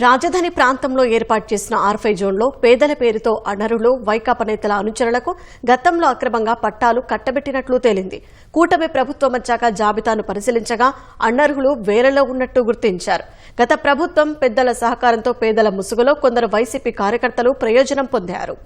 రాజధాని ప్రాంతంలో ఏర్పాటు చేసిన ఆర్ఫై జోన్లో పేదల పేరుతో అనరులు వైకాపా నేతల అనుచరులకు గతంలో అక్రమంగా పట్టాలు కట్టబెట్టినట్లు తేలింది. కూటమి ప్రభుత్వం వచ్చాక జాబితాను పరిశీలించగా అనర్హులు వేలలో ఉన్నట్టు గుర్తించారు. గత ప్రభుత్వం పెద్దల సహకారంతో పేదల ముసుగులో కొందరు వైసీపీ కార్యకర్తలు ప్రయోజనం పొందారు.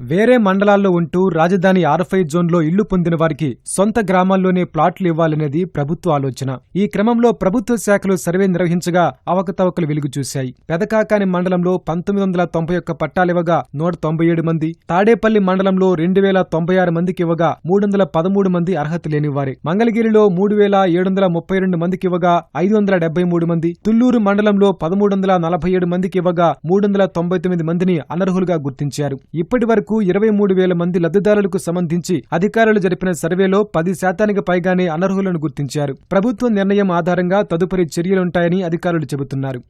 వేరే మండలాల్లో ఉంటూ రాజధాని ఆర్ఫై జోన్లో ఇళ్ళు పొందిన వారికి సొంత గ్రామాల్లోనే ప్లాట్లు ఇవ్వాలనేది ప్రభుత్వ ఆలోచన. ఈ క్రమంలో ప్రభుత్వ శాఖలు సర్వే నిర్వహించగా అవకతవకలు వెలుగు చూశాయి పెదకాకాని మండలంలో పంతొమ్మిది వందల తొంభై ఒక్క పట్టాలివ్వగా నూట తొంభై ఏడు మంది తాడేపల్లి మండలంలో రెండు వేల తొంభై ఆరు మందికి ఇవ్వగా మూడు వందల పదమూడు మంది అర్హత లేనివారే. మంగళగిరిలో మూడు వేల ఏడు వందల ముప్పై రెండు మందికి ఇవ్వగా ఐదు వందల డెబ్బై మూడు మంది తుళ్ళూరు మండలంలో పదమూడు వందల నలభై ఏడు మందికి ఇవ్వగా మూడు వందల తొంభై తొమ్మిది మందిని అనర్హులుగా గుర్తించారు. ఇప్పటి వరకు ఇరవై మూడు వేల మంది లబ్ధిదారులకు సంబంధించి అధికారులు జరిపిన సర్వేలో పది శాతానికి పైగానే అనర్హులను గుర్తించారు. ప్రభుత్వ నిర్ణయం ఆధారంగా తదుపరి చర్యలుంటాయని అధికారులు చెబుతున్నారు.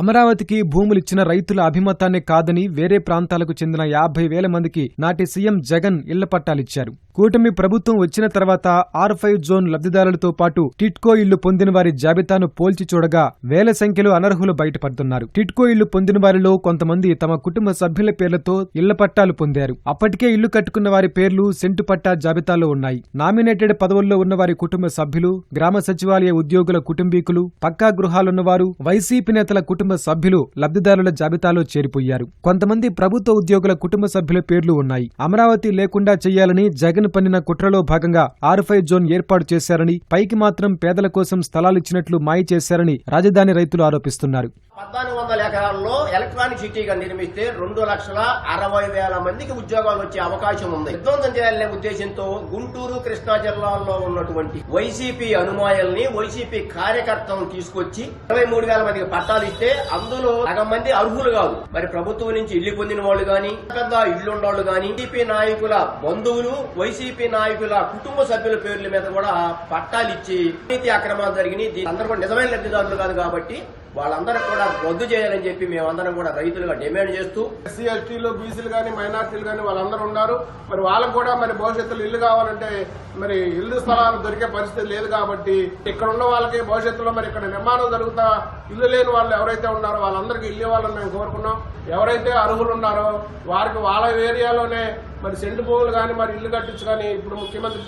అమరావతికి భూములిచ్చిన రైతుల అభిమతాన్ని కాదని వేరే ప్రాంతాలకు చెందిన యాభై వేల మందికి నాటి సీఎం జగన్ ఇళ్ళ పట్టాలిచ్చారు. కూటమి ప్రభుత్వం వచ్చిన తర్వాత ఆర్ ఫైవ్ జోన్ లబ్ధిదారులతో పాటు టిట్కో ఇల్లు పొందిన వారి జాబితాను పోల్చి చూడగా వేల సంఖ్యలో అనర్హులు బయటపడుతున్నారు. టిట్కో ఇల్లు పొందిన వారిలో కొంతమంది తమ కుటుంబ సభ్యుల పేర్లతో ఇళ్ళ పట్టాలు పొందారు. అప్పటికే ఇల్లు కట్టుకున్న వారి పేర్లు సెంటు పట్టా జాబితాలో ఉన్నాయి. నామినేటెడ్ పదవుల్లో ఉన్న వారి కుటుంబ సభ్యులు గ్రామ సచివాలయ ఉద్యోగుల కుటుంబీకులు పక్కా గృహాలున్నవారు వైసీపీ నేతల కుటుంబ సభ్యులు లబ్ధిదారుల జాబితాలో చేరిపోయారు. కొంతమంది ప్రభుత్వ ఉద్యోగుల కుటుంబ సభ్యుల పేర్లు ఉన్నాయి. అమరావతి లేకుండా చేయాలని జగన్ పన్నిన కుట్రలో భాగంగా ఆర్ఫై జోన్ ఏర్పాటు చేశారని పైకి మాత్రం పేదల కోసం స్థలాలిచ్చినట్లు మాయ చేశారని రాజధాని రైతులు ఆరోపిస్తున్నారు. పద్నాలుగు వందల ఎకరాల్లో ఎలక్ట్రానిక్ సిటీగా నిర్మిస్తే రెండు లక్షల అరవై వేల మందికి ఉద్యోగాలు వచ్చే అవకాశం ఉంది. విధ్వంసం చేయాలనే ఉద్దేశంతో గుంటూరు కృష్ణా జిల్లాల్లో ఉన్నటువంటి వైసీపీ అనుమాయల్ని వైసీపీ కార్యకర్తలను తీసుకొచ్చి ఇరవై మూడు వేల మందికి పట్టాలు ఇస్తే అందులో సగం మంది అర్హులు కాదు. మరి ప్రభుత్వం నుంచి ఇల్లు పొందిన వాళ్ళు గాని పెద్ద ఇల్లు ఉన్నవాళ్ళు గాని టీపీ నాయకుల బంధువులు వైసీపీ నాయకుల కుటుంబ సభ్యుల పేర్ల మీద కూడా పట్టాలు ఇచ్చి నీతి అక్రమాలు జరిగినాయి. అందరూ కూడా నిజమైన లబ్ధిదారులు కాదు కాబట్టి వాళ్ళందరూ కూడా రద్దు చేయాలని చెప్పి మేమందరం కూడా రైతులుగా డిమాండ్ చేస్తూ ఎస్సీ ఎస్టీలు బీసీలు కానీ మైనార్టీలు కానీ వాళ్ళందరూ ఉన్నారు. మరి వాళ్ళకు కూడా మరి భవిష్యత్తులో ఇల్లు కావాలంటే మరి ఇల్లు స్థలాలు దొరికే పరిస్థితి లేదు కాబట్టి ఇక్కడ ఉన్న వాళ్ళకి భవిష్యత్తులో మరి ఇక్కడ నిర్మాణం జరుగుతా ఇల్లు లేని వాళ్ళు ఎవరైతే ఉన్నారో వాళ్ళందరికీ ఇల్లు ఇవ్వాలని మేము కోరుకున్నాం. ఎవరైతే అర్హులు ఉన్నారో వారికి వాళ్ళ ఏరియాలోనే మరి సెంటు భూములు కానీ మరి ఇల్లు కట్టించు కానీ ఇప్పుడు ముఖ్యమంత్రి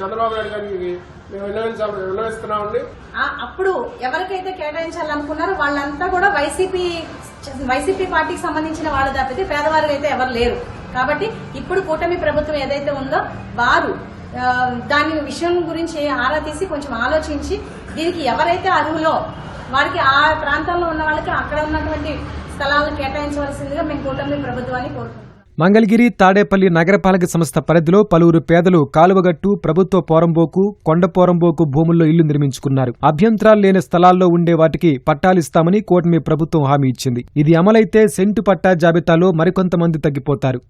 చంద్రబాబు నాయుడు గారికి మేము విన్నవించాలి విన్నవిస్తున్నామండి. అప్పుడు ఎవరికైతే కేటాయించాలనుకున్నారో వాళ్ళంతా కూడా వైసీపీ వైసీపీ పార్టీకి సంబంధించిన వాళ్ళు తప్పితే పేదవారు అయితే ఎవరు లేరు. కాబట్టి ఇప్పుడు కూటమి ప్రభుత్వం ఏదైతే ఉందో వారు దాని విషయం గురించి ఆరా తీసి కొంచెం ఆలోచించి దీనికి ఎవరైతే అర్హులో వారికి ఆ ప్రాంతంలో ఉన్న వాళ్ళకి అక్కడ ఉన్నటువంటి స్థలాలను కేటాయించవలసిందిగా మేము కూటమి ప్రభుత్వాన్ని కోరుకుంటున్నాం. మంగళగిరి తాడేపల్లి నగరపాలక సంస్థ పరిధిలో పలువురు పేదలు కాలువగట్టు ప్రభుత్వ పోరంబోకు కొండ పోరంబోకు భూముల్లో ఇల్లు నిర్మించుకున్నారు. అభ్యంతరాలు లేని స్థలాల్లో ఉండే వాటికి పట్టాలిస్తామని కూటమి ప్రభుత్వం హామీ ఇచ్చింది. ఇది అమలైతే సెంటు పట్టా జాబితాలో మరికొంతమంది తగ్గిపోతారు.